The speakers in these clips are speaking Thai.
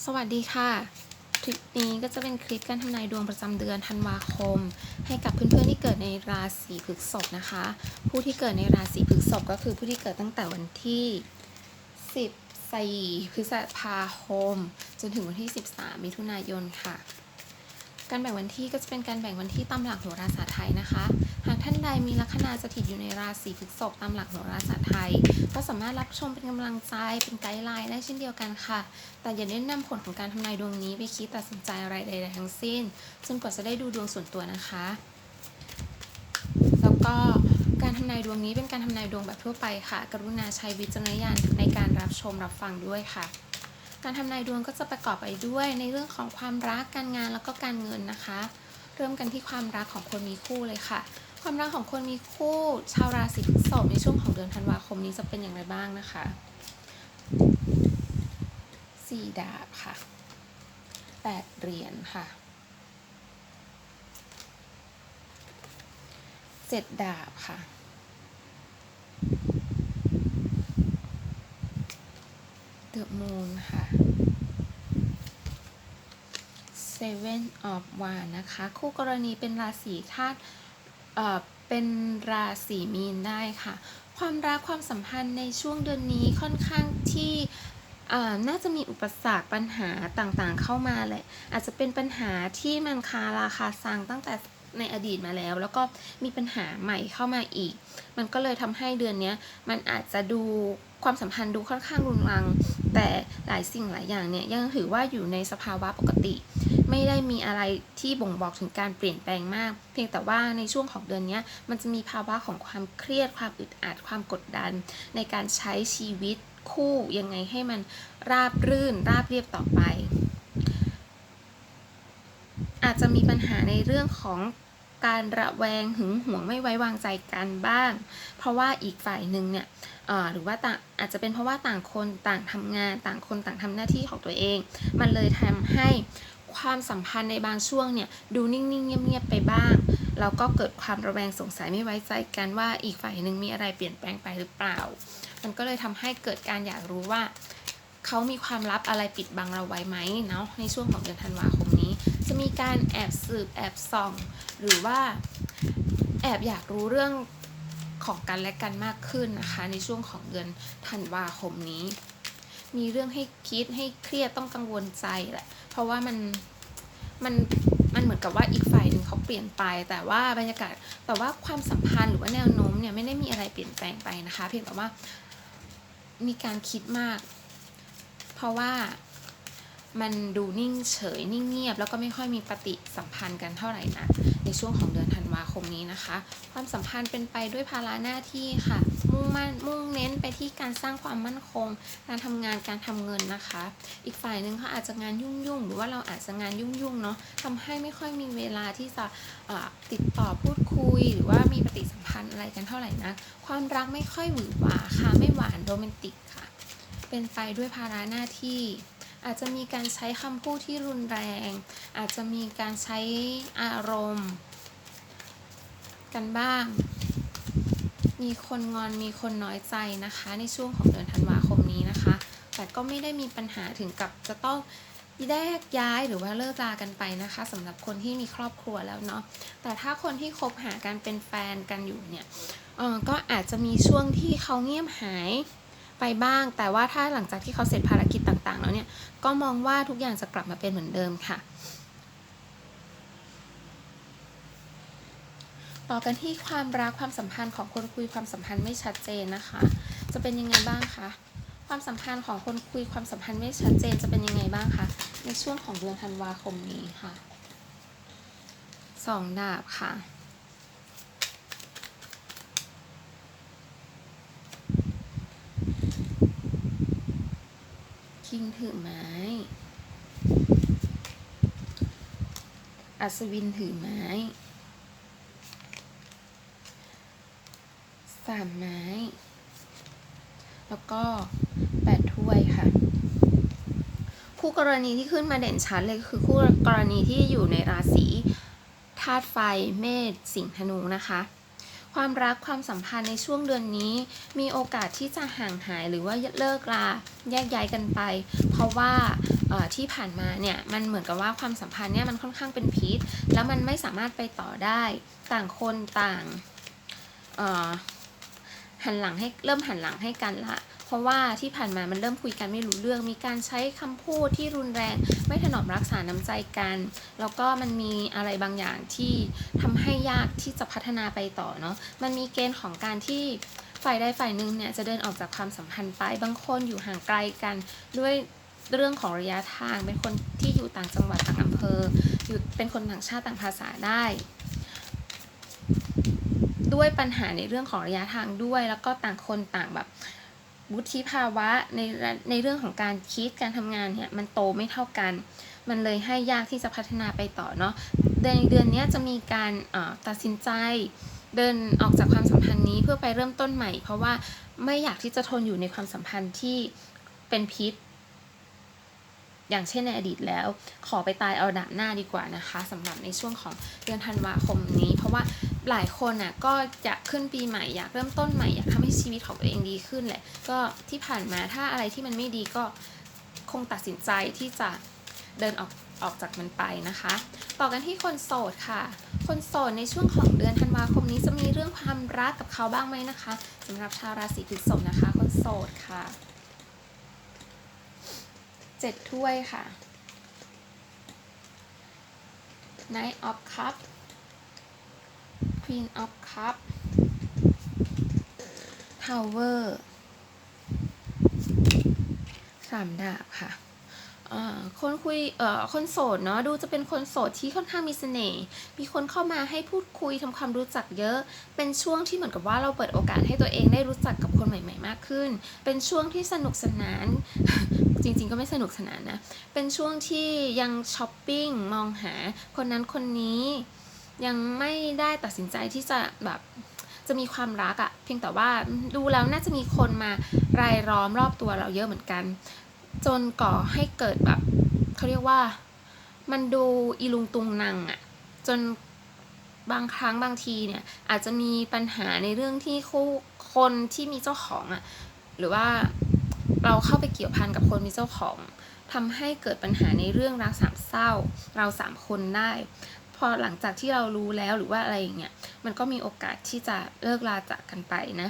สวัสดีค่ะ คลิปนี้ก็จะเป็นคลิปการทำนายดวงประจำเดือนธันวาคม ให้กับเพื่อนๆที่เกิดในราศีพฤษภนะคะ ผู้ที่เกิดในราศีพฤษภก็คือผู้ที่เกิดตั้งแต่วันที่ 14 พฤษภาคม จนถึงวันที่ 13 มิถุนายนค่ะ การแบ่งวันที่ก็จะเป็นการแบ่งวันที่ตามหลักโหราศาสตร์ไทยนะคะ หากท่านใดมีลัคนาสถิตอยู่ในราศีพฤษภตามหลักโหราศาสตร์ไทย สามารถรับชมเป็นกำลังใจเป็นไกด์ไลน์ได้เช่นเดียวกันค่ะ แต่อย่าได้นำผลของการทำนายดวงนี้ไปคิดตัดสินใจอะไรใดๆทั้งสิ้น จนกว่าจะได้ดูดวงส่วนตัวนะคะ แล้วก็การทำนายดวงนี้เป็นการทำนายดวงแบบทั่วไปค่ะ กรุณาใช้วิจารณญาณในการรับชมรับฟังด้วยค่ะ การทำนายดวงก็จะประกอบไปด้วยในเรื่องของความรักการงานแล้วก็การเงินนะคะ เริ่มกันที่ความรักของคนมีคู่เลยค่ะ ความรักของคนมีคู่ชาวราศีพฤษภในช่วงของเดือนธันวาคมนี้จะเป็นอย่างไรบ้างนะคะสี่ดาบค่ะแปดเหรียญค่ะเจ็ดดาบค่ะเดอะมูนค่ะ Seven of Wands นะคะ คู่กรณีเป็นราศีธาตุ เอ่อเป็นราศีมีนได้ค่ะ ความรักความสัมพันธ์ในช่วงเดือนนี้ค่อนข้างที่น่าจะมีอุปสรรคปัญหาต่างๆเข้ามาแหละอาจจะเป็นปัญหาที่มันคาราคาซังตั้งแต่ในอดีตมาแล้ว แล้วก็มีปัญหาใหม่เข้ามาอีก มันก็เลยทำให้เดือนนี้มันอาจจะดูความสัมพันธ์ดูค่อนข้างรุนแรงแต่หลายสิ่งหลายอย่างเนี่ยยังถือว่าอยู่ในสภาวะปกติ ไม่ได้มีอะไรที่บ่งบอกถึงการเปลี่ยนแปลงมาก เพียงแต่ว่าในช่วงของเดือนนี้มันจะมีภาวะของความเครียดความอึดอัดความกดดัน ในการใช้ชีวิตคู่ยังไงให้มันราบรื่น ราบเรียบต่อไป อาจจะมีปัญหาในเรื่องของการระแวงหึงหวงไม่ไว้วางใจกันบ้าง เพราะว่าอีกฝ่ายหนึ่งเนี่ยหรือว่าต่างอาจจะเป็นเพราะว่าต่างคนต่างทำงานต่างคนต่างทำหน้าที่ของตัวเอง มันเลยทำให้ ความสัมพันธ์ในบางช่วงเนี่ยดูนิ่งๆ เงียบๆ ไปบ้าง แล้วก็เกิดความระแวงสงสัยไม่ไว้ใจกันว่าอีกฝ่ายหนึ่งมีอะไรเปลี่ยนแปลงไปหรือเปล่า มันก็เลยทำให้เกิดการอยากรู้ว่าเขามีความลับอะไรปิดบังเราไว้ไหมเนาะในช่วงของเดือนธันวาคมนี้ จะมีการแอบสืบแอบส่อง หรือว่าแอบอยากรู้เรื่องของกันและกันมากขึ้นนะคะ ในช่วงของเดือนธันวาคมนี้ มีเรื่องให้คิดให้เครียดต้องกังวลใจแหละ เพราะว่ามันมันมันเหมือนกับว่าอีกฝ่ายหนึ่งเขาเปลี่ยนไป แต่ว่าบรรยากาศแต่ว่าความสัมพันธ์หรือว่าแนวโน้มเนี่ยไม่ได้มีอะไรเปลี่ยนแปลงไปนะคะ เพียงแต่ว่ามีการคิดมาก เพราะว่ามันดูนิ่งเฉยนิ่งเงียบ แล้วก็ไม่ค่อยมีปฏิสัมพันธ์กันเท่าไหร่นะ ในช่วงของเดือนธันวาคมนี้นะคะ ความสัมพันธ์เป็นไปด้วยภาระหน้าที่ค่ะ มุ่งมั่นมุ่งเน้นไปที่การสร้างความมั่นคง การทำงานการทำเงินนะคะ อีกฝ่ายหนึ่งเขาอาจจะงานยุ่งยุ่งๆหรือว่าเราอาจจะงานยุ่งยุ่งๆเนาะทำให้ไม่ค่อยมีเวลาที่จะติดต่อพูดคุย หรือว่ามีปฏิสัมพันธ์อะไรกันเท่าไหร่นะความรักไม่ค่อยหวือหวาค่ะไม่หวานโรแมนติกค่ะ เป็นไปด้วยภาระหน้าที่ อาจจะมีการใช้คำพูดที่รุนแรง อาจจะมีการใช้อารมณ์ กันบ้าง มีคนงอนมีคนน้อยใจนะคะ ในช่วงของเดือนธันวาคมนี้นะคะ แต่ก็ไม่ได้มีปัญหาถึงกับจะต้องแยกย้ายหรือว่าเลิกลากันไปนะคะสำหรับคนที่มีครอบครัวแล้วเนาะแต่ถ้าคนที่คบหากันเป็นแฟนกันอยู่เนี่ยออก็อาจจะมีช่วงที่เขาเงียบหาย ไปบ้าง แต่ว่าถ้าหลังจากที่เขาเสร็จภารกิจต่าง ๆ แล้วเนี่ย ก็มองว่าทุกอย่างจะกลับมาเป็นเหมือนเดิมค่ะ ต่อกันที่ความรักความสัมพันธ์ของคนคุยความสัมพันธ์ไม่ชัดเจนนะคะ จะเป็นยังไงบ้างคะความสัมพันธ์ของคนคุยความสัมพันธ์ไม่ชัดเจนจะเป็นยังไงบ้างคะในช่วงของเดือนธันวาคมนี้ค่ะสองดาบค่ะ คิงถือไม้ อัศวินถือไม้ สามไม้ แล้วก็แปดถ้วยค่ะ คู่กรณีที่ขึ้นมาเด่นชัดเลยคือคู่กรณีที่อยู่ในราศีธาตุไฟเมษสิงห์ธนูนะคะ ความรักความสัมพันธ์ในช่วงเดือนนี้ มีโอกาสที่จะห่างหายหรือว่าเลิกลาแยกย้ายกันไป เพราะว่าที่ผ่านมาเนี่ยมันเหมือนกับว่าความสัมพันธ์เนี่ยมันค่อนข้างเป็นพิษ แล้วมันไม่สามารถไปต่อได้ต่างคนต่างหันหลังให้เริ่มหันหลังให้กันละ ราะว่าที่ผ่านมามันเริ่มคุยกันไม่รู้เรื่อง มีการใช้คำพูดที่รุนแรง ไม่ถนอมรักษาน้ำใจกัน แล้วก็มันมีอะไรบางอย่างที่ทำให้ยากที่จะพัฒนาไปต่อเนาะ มันมีเกณฑ์ของการที่ฝ่ายใดฝ่ายหนึ่งเนี่ยจะเดินออกจากความสัมพันธ์ไป บางคนอยู่ห่างไกลกันด้วยเรื่องของระยะทาง เป็นคนที่อยู่ต่างจังหวัดต่างอำเภอ อยู่เป็นคนต่างชาติต่างภาษาได้ ด้วยปัญหาในเรื่องของระยะทางด้วย แล้วก็ต่างคนต่างแบบ วุฒิภาวะในในเรื่องของการคิดการทำงานเนี่ยมันโตไม่เท่ากัน มันเลยให้ยากที่จะพัฒนาไปต่อเนาะในเดือนนี้จะมีการตัดสินใจเดินออกจากความสัมพันธ์นี้เพื่อไปเริ่มต้นใหม่ เพราะว่าไม่อยากที่จะทนอยู่ในความสัมพันธ์ที่เป็นพิษ อย่างเช่นในอดีตแล้ว ขอไปตายเอาดาบหน้าดีกว่านะคะสำหรับในช่วงของเดือนธันวาคมนี้ เพราะว่า หลายคนน่ะก็อยากขึ้นปีใหม่อยากเริ่มต้นใหม่อยากทำให้ชีวิตของตัวเองดีขึ้นแหละก็ที่ผ่านมาถ้าอะไรที่มันไม่ดีก็คงตัดสินใจที่จะเดินออกออกจากมันไปนะคะ ต่อกันที่คนโสดค่ะ คนโสดในช่วงของเดือนธันวาคมนี้จะมีเรื่องความรักกับเขาบ้างไหมนะคะสำหรับชาวราศีพฤษภนะคะ คนโสดค่ะเจ็ดถ้วยค่ะ Knight of Cup Queen of Cup Tower สามดาบค่ะคนคุยเอ่อคนโสดเนาะดูจะเป็นคนโสดที่ค่อนข้างมีเสน่ห์ มีคนเข้ามาให้พูดคุยทำความรู้จักเยอะ เป็นช่วงที่เหมือนกับว่าเราเปิดโอกาสให้ตัวเองได้รู้จักกับคนใหม่ ๆ มากขึ้น เป็นช่วงที่สนุกสนาน จริง ๆ ก็ไม่สนุกสนานนะ เป็นช่วงที่ยังช้อปปิ้งมองหาคนนั้นคนนี้ ยังไม่ได้ตัดสินใจที่จะแบบจะมีความรักอะเพียงแต่ว่าดูแล้วน่าจะมีคนมารายล้อมรอบตัวเราเยอะเหมือนกัน จนก่อให้เกิดแบบเขาเรียกว่ามันดูอีลุงตุงนังอะจนบางครั้งบางทีเนี่ยอาจจะมีปัญหาในเรื่องที่คู่คนที่มีเจ้าของอะหรือว่าเราเข้าไปเกี่ยวพันกับคนมีเจ้าของทำให้เกิดปัญหาในเรื่องรักสามเศร้า เราสามคนได้ พอหลังจากที่เรารู้แล้วหรือว่าอะไรอย่างเงี้ยมันก็มีโอกาสที่จะเลิกลาจากกันไปนะ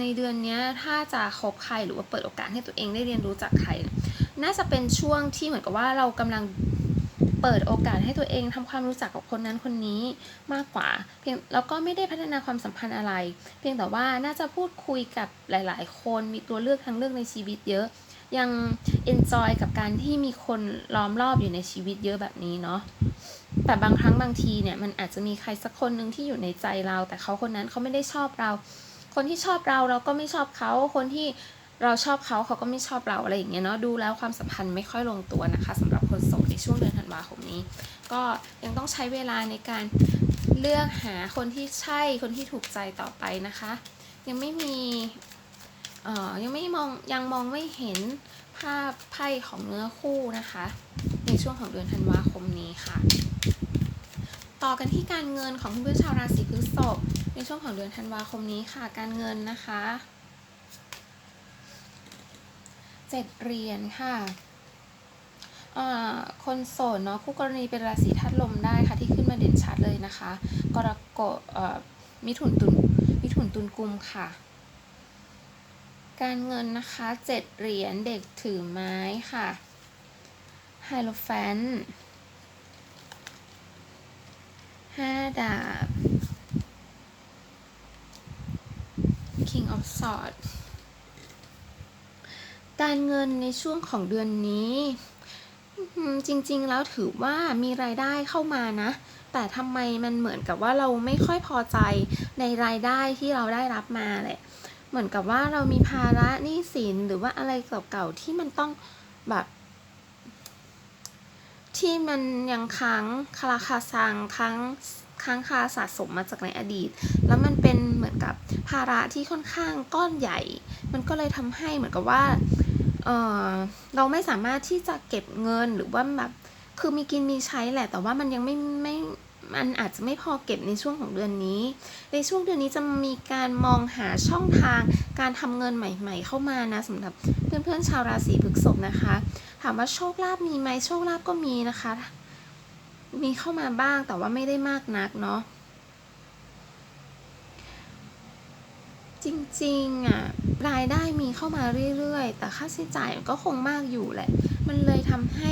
ในเดือนนี้ถ้าจะคบใครหรือว่าเปิดโอกาสให้ตัวเองได้เรียนรู้จากใคร น่าจะเป็นช่วงที่เหมือนกับว่าเรากำลังเปิดโอกาสให้ตัวเองทำความรู้จักกับคนนั้นคนนี้มากกว่า เพียงแล้วก็ไม่ได้พัฒนาความสัมพันธ์อะไร เพียงแต่ว่าน่าจะพูดคุยกับหลาย ๆ คนมีตัวเลือกทางเลือกในชีวิตเยอะ ยัง enjoy กับการที่มีคนล้อมรอบอยู่ในชีวิตเยอะแบบนี้เนาะแต่บางครั้งบางทีเนี่ยมันอาจจะมีใครสักคนหนึ่งที่อยู่ในใจเรา แต่เขาคนนั้นเขาไม่ได้ชอบเรา คนที่ชอบเราเราก็ไม่ชอบเขาคนที่เราชอบเขาเขาก็ไม่ชอบเราอะไรอย่างเงี้ยเนาะดูแล้วความสัมพันธ์ไม่ค่อยลงตัวนะคะสำหรับคนโสดในช่วงเดือนธันวาคมนี้ ก็ยังต้องใช้เวลาในการเลือกหาคนที่ใช่คนที่ถูกใจต่อไปนะคะ ยังไม่มี ยังไม่มองยังมองไม่เห็นภาพไพ่ของเนื้อคู่นะคะ ในช่วงของเดือนธันวาคมนี้ค่ะ ต่อกันที่การเงินของเพื่อนชาวราศีพฤษภในช่วงของเดือนธันวาคมนี้ค่ะ การเงินนะคะเจ็ดเหรียญค่ะคนโสดเนาะคู่กรณีเป็นราศีธาตุลมได้ค่ะที่ขึ้นมาเด่นชัดเลยนะคะ กรกฎมิถุนตุลมิถุนตุลกุมค่ะ การเงินนะคะเจ็ดเหรียญเด็กถือไม้ค่ะไฮโลแฟนห้าดาบ King of Swords การเงินในช่วงของเดือนนี้จริงๆแล้วถือว่ามีรายได้เข้ามานะ แต่ทำไมมันเหมือนกับว่าเราไม่ค่อยพอใจในรายได้ที่เราได้รับมาแหละ เหมือนกับว่าเรามีภาระหนี้สินหรือว่าอะไรเก่าๆที่มันต้องแบบ ที่มันยังค้างคาราคาซังค้างค้างคาสะสมมาจากในอดีต แล้วมันเป็นเหมือนกับภาระที่ค่อนข้างก้อนใหญ่ มันก็เลยทำให้เหมือนกับว่าเออเราไม่สามารถที่จะเก็บเงินหรือว่าแบบคือมีกินมีใช้แหละ แต่ว่ามันยังไม่ไม่ มันอาจจะไม่พอเก็บในช่วงของเดือนนี้ ในช่วงเดือนนี้จะมีการมองหาช่องทางการทำเงินใหม่ ๆ เข้ามานะสำหรับเพื่อนๆชาวราศีพฤษภนะคะ ถามว่าโชคลาภมีไหมโชคลาภก็มีนะคะ มีเข้ามาบ้างแต่ว่าไม่ได้มากนักเนาะจริงๆอะรายได้มีเข้ามาเรื่อยๆ แต่ค่าใช้จ่ายมันก็คงมากอยู่แหละ มันเลยทำให้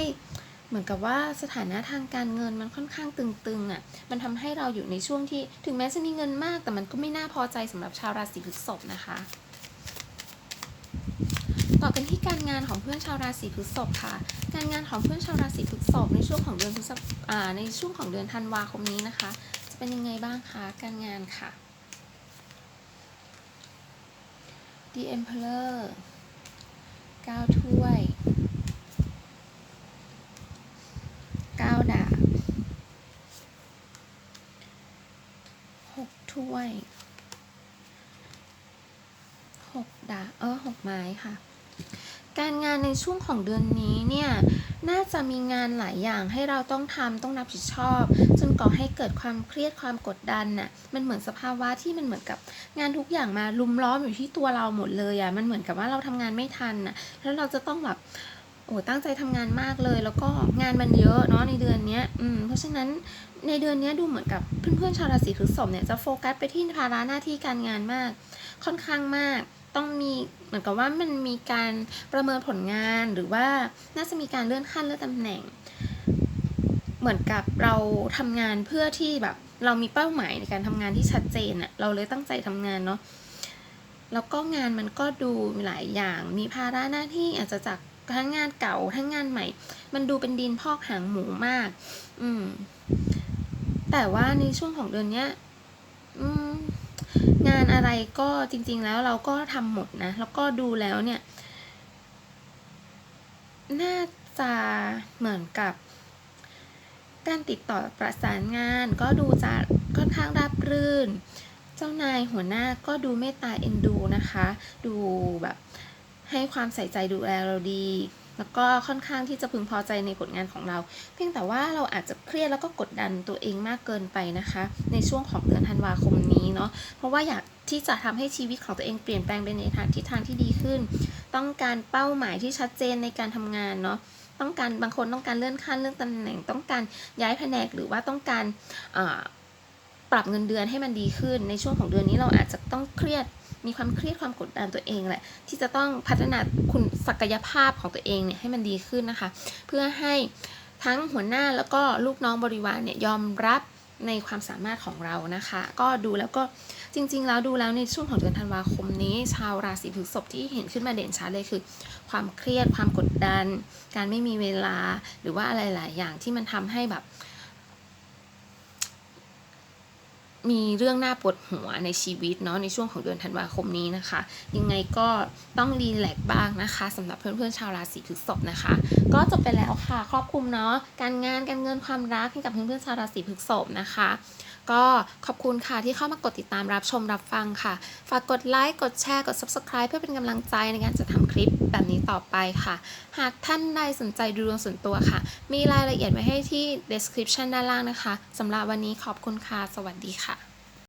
เหมือนกับว่าสถานะทางการเงินมันค่อนข้างตึงๆอะ มันทำให้เราอยู่ในช่วงที่ถึงแม้จะมีเงินมาก แต่มันก็ไม่น่าพอใจสำหรับชาวราศีพฤษภนะคะ ต่อกันที่การงานของเพื่อนชาวราศีพฤษภค่ะ การงานของเพื่อนชาวราศีพฤษภในช่วงของเดือนพฤษภอ่าในช่วงของเดือนธันวาคมนี้นะคะ จะเป็นยังไงบ้างคะการงานค่ะ The Emperor 9ถ้วย 9 ดาบ 6ถ้วย6ดาเออ6ไม้ค่ะ การงานในช่วงของเดือนนี้เนี่ยน่าจะมีงานหลายอย่างให้เราต้องทำต้องรับผิดชอบ จนก่อให้เกิดความเครียดความกดดันน่ะมันเหมือนสภาวะที่มันเหมือนกับงานทุกอย่างมาลุมล้อมอยู่ที่ตัวเราหมดเลยอะ่ะมันเหมือนกับว่าเราทำงานไม่ทันน่ะแล้วเราจะต้องแบบ อ้ตั้งใจทำงานมากเลย แล้วก็งานมันเยอะเนาะในเดือนนี้อืมเพราะฉะนั้นในเดือนนี้ดูเหมือนกับเพื่อนๆชาวราศีพฤษภเนี่ยจะโฟกัสไปที่ภาระหน้าที่การงานมาก ค่อนข้างมากต้องมีเหมือนกับว่ามันมีการประเมินผลงานหรือว่าน่าจะมีการเลื่อนขั้นเลื่อนตำแหน่ง เหมือนกับเราทำงานเพื่อที่แบบ เรามีเป้าหมายในการทำงานที่ชัดเจนอะเราเลยตั้งใจทำงานเนาะแล้วก็งานมันก็ดูหลายอย่าง มีภาระหน้าที่อาจจะจาก ทั้งงานเก่าทั้งงานใหม่ มันดูเป็นดินพอกหางหมูมาก อืม แต่ว่าในช่วงของเดือนเนี้ย อืม งานอะไรก็จริง ๆ แล้วเราก็ทำหมดนะ แล้วก็ดูแล้วเนี่ย น่าจะเหมือนกับการติดต่อประสานงานก็ดูจะค่อนข้างราบรื่น เจ้านายหัวหน้าก็ดูเมตตาเอ็นดูนะคะ ดูแบบ ให้ความใส่ใจดูแลเราดี แล้วก็ค่อนข้างที่จะพึงพอใจในผลงานของเรา เพียงแต่ว่าเราอาจจะเครียดแล้วก็กดดันตัวเองมากเกินไปนะคะ ในช่วงของเดือนธันวาคมนี้เนาะเพราะว่าอยากที่จะทำให้ชีวิตของตัวเองเปลี่ยนแปลงไปในทางทิศทางที่ดีขึ้น ต้องการเป้าหมายที่ชัดเจนในการทำงานเนาะต้องการบางคนต้องการเลื่อนขั้นเลื่อนตำแหน่งต้องการย้ายแผนกหรือว่าต้องการปรับเงินเดือนให้มันดีขึ้น ในช่วงของเดือนนี้เราอาจจะต้องเครียด มีความเครียดความกดดันตัวเองแหละที่จะต้องพัฒนาคุณศักยภาพของตัวเองเนี่ยให้มันดีขึ้นนะคะ เพื่อให้ทั้งหัวหน้าแล้วก็ลูกน้องบริวารเนี่ยยอมรับในความสามารถของเรานะคะ ก็ดูแล้วก็จริง ๆ แล้วดูแล้วในช่วงของเดือนธันวาคมนี้ ชาวราศีพฤษภที่เห็นขึ้นมาเด่นชัดเลยคือ ความเครียดความกดดัน การไม่มีเวลาหรือว่าอะไรหลายอย่างที่มันทำให้แบบ มีเรื่องน่าปวดหัวในชีวิตเนาะในช่วงของเดือนธันวาคมนี้นะคะ ยังไงก็ต้องรีแลกซ์บ้างนะคะสำหรับเพื่อนๆชาวราศีพฤษภนะคะ ก็จบไปแล้วค่ะ ครอบคลุมเนาะการงานการเงินความรักให้กับเพื่อนๆชาวราศีพฤษภนะคะ ก็ขอบคุณค่ะที่เข้ามากดติดตามรับชมรับฟังค่ะ ฝากกดไลค์ กดแชร์ กด subscribe เพื่อเป็นกำลังใจในการจะทำคลิปแบบนี้ต่อไปค่ะ หากท่านใดสนใจดูดวงส่วนตัวค่ะ มีรายละเอียดไว้ให้ที่ description ด้านล่างนะคะสำหรับวันนี้ขอบคุณค่ะ สวัสดีค่ะ